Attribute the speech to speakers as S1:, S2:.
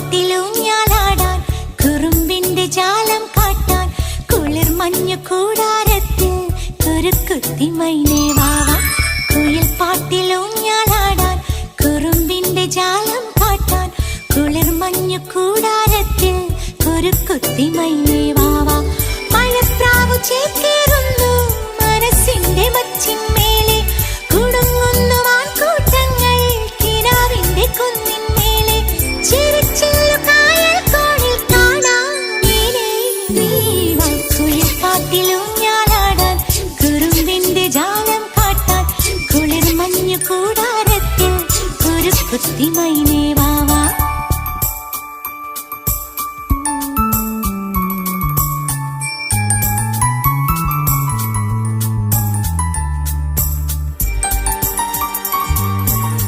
S1: കാറ്റിലൂഞ്ഞാലാടാൻ കുറുമ്പിന്റെ ജാലം കാട്ടാൻ കുളിർ മഞ്ഞു കൂടാരത്തിൽ കുരുക്കുത്തി കുയിൽ പാട്ടിലൂഞ്ഞാലാടാൻ കുറുമ്പിന്റെ ജാലം കാട്ടാൻ കുളിർ മഞ്ഞു കൂടാരത്തിൽ കുരുക്കുത്തി മൈനേവാവ മഴപ്രാവ് ചേക്കേറുന്നു മനസ്സിന്റെ മച്ച കുറുമ്പിന്റെ ജാലം കാട്ടാൻ കുളിർ മഞ്ഞു കൂടാരത്തിൽ ഒരു